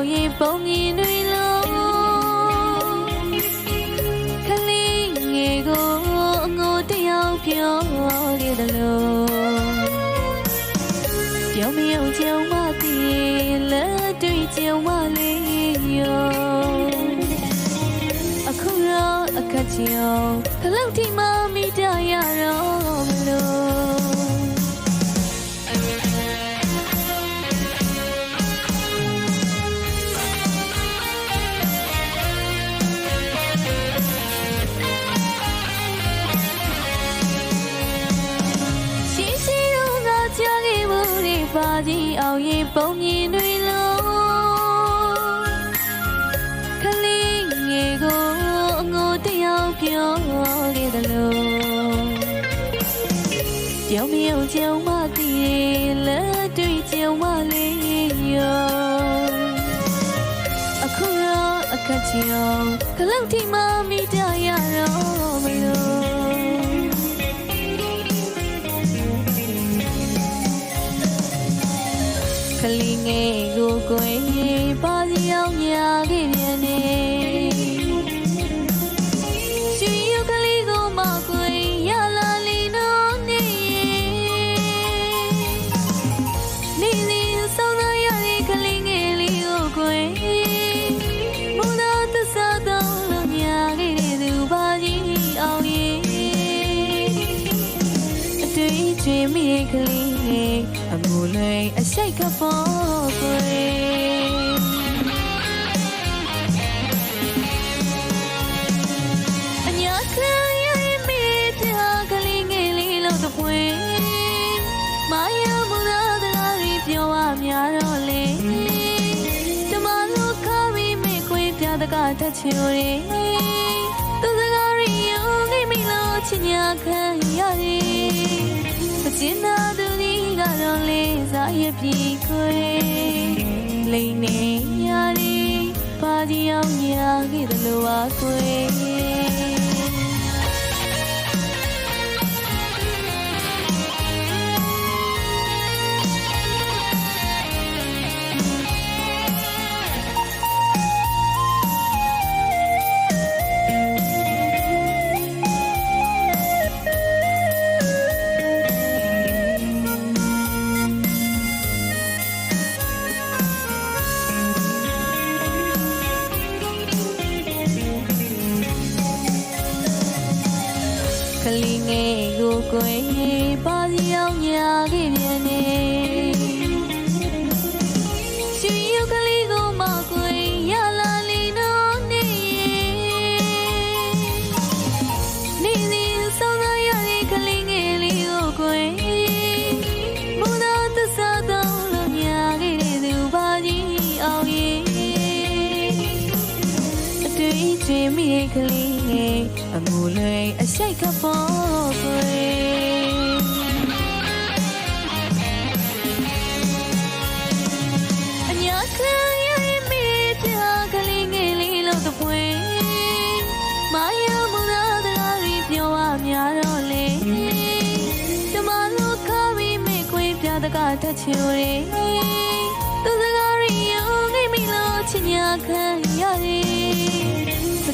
အောင်ရင်ပုံမြင်တွေလုံးခလေးငယ်ကိုအငိုတယောက်ပြောခဲ့တယ်လို့ပြောမယုံကြုံမသိလက်တွေ့ကြုံမလေးရောအခုတော့အခက်ချောင်းခလောက်ထိမမိတရတော့မလို့ ကြီးအောင်ရင်ပုံမြင်တွေလုံးခလေးငယ်ကိုအငိုတယောက်ပြောခဲ့တယ်လို့ပြောမယုံကြုံမသိလက်တွေ့ကြုံမလေးရောအခုတော့အခက်ချောင်းခလောက်ထိမမိတရတော့ ကိုကိုယ်ပါစီအောင်ညာခဲ့ပြန်နေရွှေရုပ်ကလေးကိုမကိုယ်ရလာလီနော်နေနေနေဆောင်လာရတဲ့ကလေးငယ်လေးကိုကိုယ်မူနာသစ္စာတော့လို့ညာခဲ့တဲ့သူပါကြီးအောင်ရဲ့အတွေ့အကြုံမိတဲ့ကလေးနဲ့အမူလွင်အရှိတ်ကပေါ် ခွေပြတကတချူရီသူစကားရီယုံနေမိလို့ချင်ညာခံရတယ်စင်နာသူဒီကတော့လေးစားရပြီခွေလိမ့်နေရရီပါဒီအောင်ညာခဲ့တယ်လို့ပါခွေက ယ် တွေ့အကြုံမိတဲ့ကလေးနဲ့အမူလွင်အရှိတ်ကပေါ်ကွယ်အညာခံရရဲ့မိတဲ့ကလေးငယ်လေးလို့တပွေမာယာမူလာတကားရီပြောရများတော့လေတမလို့ခါပြီးမိခွေပြတကတချူရီသူစကားရီယုံနေမိလို့ချင်ညာခံရတ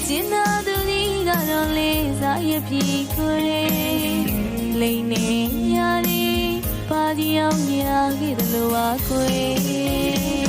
ယ်စင်နာသူဒီကတော့လေးစားရပြီကိုယ်လိမ့်နေရရီပါဒီအောင်ညာခဲ့တယ်လို့ပါကိုယ်